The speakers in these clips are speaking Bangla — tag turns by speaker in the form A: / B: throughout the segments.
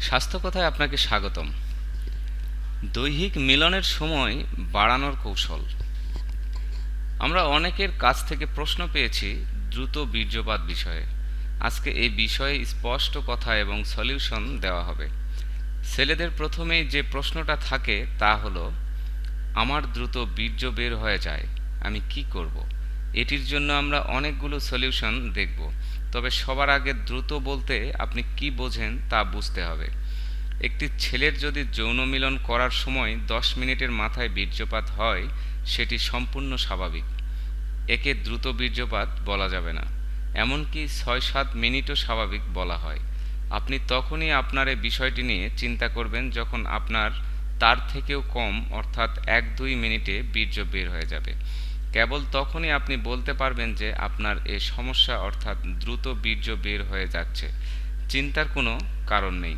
A: স্বাস্থ্য কথায় আপনাকে স্বাগতম। দৈহিক মিলনের সময় বাড়ানোর কৌশল। আমরা অনেকের কাছ থেকে প্রশ্ন পেয়েছি দ্রুত বীর্যপাত বিষয়ে। আজকে এই বিষয়ে স্পষ্ট কথা এবং সলিউশন দেওয়া হবে। ছেলেদের প্রথমেই যে প্রশ্নটা থাকে তা হলো, আমার দ্রুত বীর্য বের হয়ে যায়, আমি কি করব। এটির জন্য আমরা অনেকগুলো সলিউশন দেখব। তবে সবার আগে দ্রুত বলতে আপনি কি বোঝেন তা বুঝতে হবে। একটি ছেলের যদি যৌন মিলন করার সময় দশ মিনিটের মাথায় বীর্যপাত হয়, সেটি সম্পূর্ণ স্বাভাবিক। একে দ্রুত বীর্যপাত বলা যাবে না। এমনকি ছয় সাত মিনিটও স্বাভাবিক বলা হয়। আপনি তখনই আপনার এই বিষয়টি নিয়ে চিন্তা করবেন যখন আপনার তার থেকেও কম, অর্থাৎ এক দুই মিনিটে বীর্য বের হয়ে যাবে। কেবল তখনই আপনি বলতে পারবেন যে আপনার এ সমস্যা অর্থাৎ দ্রুত বীর্য বের হয়ে যাচ্ছে। চিন্তার কোনো কারণ নেই।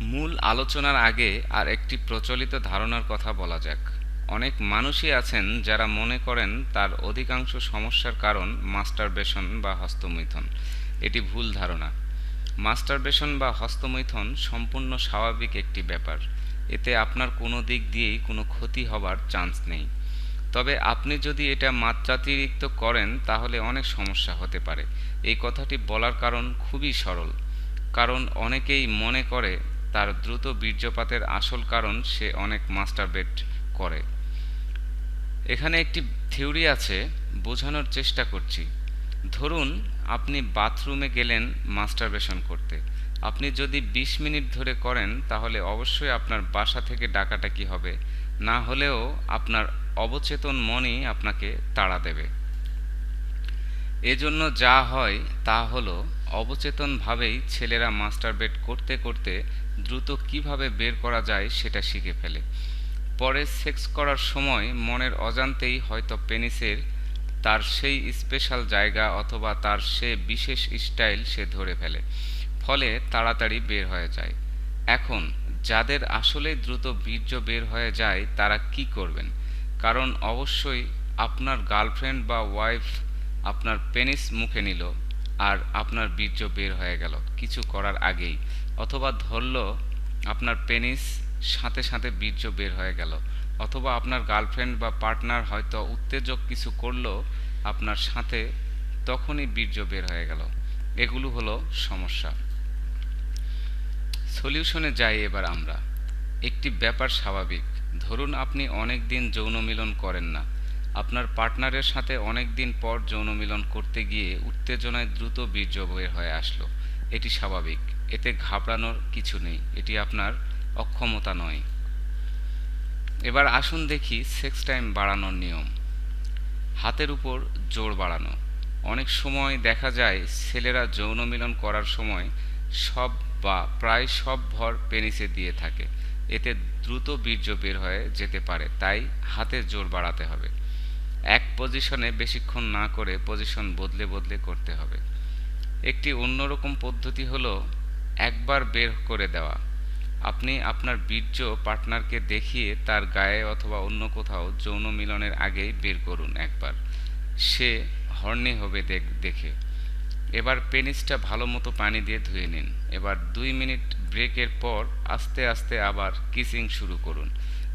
A: মূল আলোচনার আগে আর একটি প্রচলিত ধারণার কথা বলা যাক। অনেক মানুষই আছেন যারা মনে করেন তার অধিকাংশ সমস্যার কারণ মাস্টারবেশন বা হস্তমৈথন। এটি ভুল ধারণা। মাস্টারবেশন বা হস্তমৈথন সম্পূর্ণ স্বাভাবিক একটি ব্যাপার। এতে আপনার কোনো দিক দিয়েই কোনো ক্ষতি হবার চান্স নেই। তবে আপনি যদি এটা মাত্রাতিরিক্ত করেন, তাহলে অনেক সমস্যা হতে পারে। এই কথাটি বলার কারণ খুবই সরল। কারণ অনেকেই মনে করে তার দ্রুত বীর্যপাতের আসল কারণ সে অনেক মাস্টারবেট করে। এখানে একটি থিওরি আছে, বোঝানোর চেষ্টা করছি। ধরুন আপনি বাথরুমে গেলেন মাস্টারবেশন করতে। আপনি যদি ২০ মিনিট ধরে করেন, তাহলে অবশ্যই আপনার বাসা থেকে ডাকাটা কি হবে? না হলেও আপনার অবচেতন মনই আপনাকে তাড়া দেবে। এজন্য যা হয় তা হলো, অবচেতনভাবেই ছেলেরা মাস্টারবেট করতে করতে দ্রুত কীভাবে বের করা যায় সেটা শিখে ফেলে। পরে সেক্স করার সময় মনের অজান্তেই হয়তো পেনিসের তার সেই স্পেশাল জায়গা অথবা তার সে বিশেষ স্টাইল সে ধরে ফেলে। ফলে তাড়াতাড়ি বের হয়ে যায়। এখন, যাদের আসলেই দ্রুত বীর্য বের হয়ে যায়, তারা কি করবেন? কারণ অবশ্যই আপনার গার্লফ্রেন্ড বা ওয়াইফ আপনার পেনিস মুখে নিল আর আপনার বীর্য বের হয়ে গেল কিছু করার আগেই, অথবা ধরল আপনার পেনিস সাথে সাথে বীর্য বের হয়ে গেল, অথবা আপনার গার্লফ্রেন্ড বা পার্টনার হয়তো উত্তেজক কিছু করল আপনার সাথে, তখনই বীর্য বের হয়ে গেল। এগুলো হলো সমস্যা। সলিউশনে যাই এবার আমরা। একটি ব্যাপার স্বাভাবিক। ধরুন আপনি অনেক দিন যৌন মিলন করেন না। আপনার পার্টনারের সাথে অনেক দিন পর যৌন মিলন করতে গিয়ে উত্তেজনায় দ্রুত বীর্য বের হয়ে আসলো। এটি স্বাভাবিক। এতে ঘাবড়ানোর কিছু নেই। এটি আপনার অক্ষমতা নয়। এবার আসুন দেখি সেক্স টাইম বাড়ানোর নিয়ম। হাতের উপর জোর বাড়ানো। অনেক সময় দেখা যায় ছেলেরা যৌন মিলন করার সময় সব বা প্রায় সব ভর পেনিসে দিয়ে থাকে। এতে দ্রুত বীর্য বের হয়ে যেতে পারে, তাই হাতে জোর বাড়াতে হবে। এক পজিশনে বেশিক্ষণ না করে পজিশন বদলে বদলে করতে হবে। একটি অন্যরকম পদ্ধতি হলো একবার বের করে দেওয়া। আপনি আপনার বীর্য পার্টনারকে দেখিয়ে তার গায়ে অথবা অন্য কোথাও যৌন মিলনের আগেই বের করুন একবার। সে হর্নি হবে দেখে এবার পেনিসটা ভালো মতো পানি দিয়ে ধুয়ে নিন। এবার দুই মিনিট ব্রেকের পর আস্তে আস্তে আবার কিসিং শুরু করুন।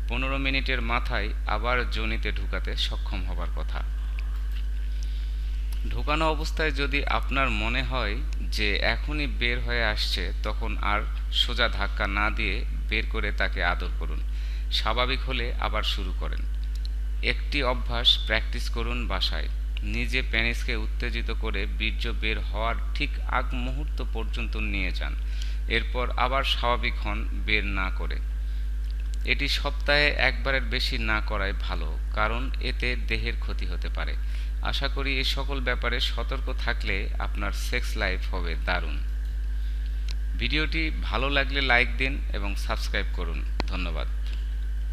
A: পনেরো মিনিটের মাথায় আবার জনিতে ঢুকাতে সক্ষম হবার কথা। ঢোকানো অবস্থায় যদি আপনার মনে হয় যে এখনই বের হয়ে আসছে, তখন আর সোজা ধাক্কা না দিয়ে বের করে তাকে আদর করুন। স্বাভাবিক হলে আবার শুরু করেন। একটি অভ্যাস প্র্যাকটিস করুন বাসায়। নিজে প্যানিসকে উত্তেজিত করে বীর্য বের হওয়ার ঠিক আগ মুহূর্ত পর্যন্ত নিয়ে যান। এরপর আবার স্বাভাবিক হন বের না করে। এটি সপ্তাহে একবারের বেশি না করাই ভালো, কারণ এতে দেহের ক্ষতি হতে পারে। আশা করি এই সকল ব্যাপারে সতর্ক থাকলে আপনার সেক্স লাইফ হবে দারুণ। ভিডিওটি ভালো লাগলে লাইক দিন এবং সাবস্ক্রাইব করুন। ধন্যবাদ।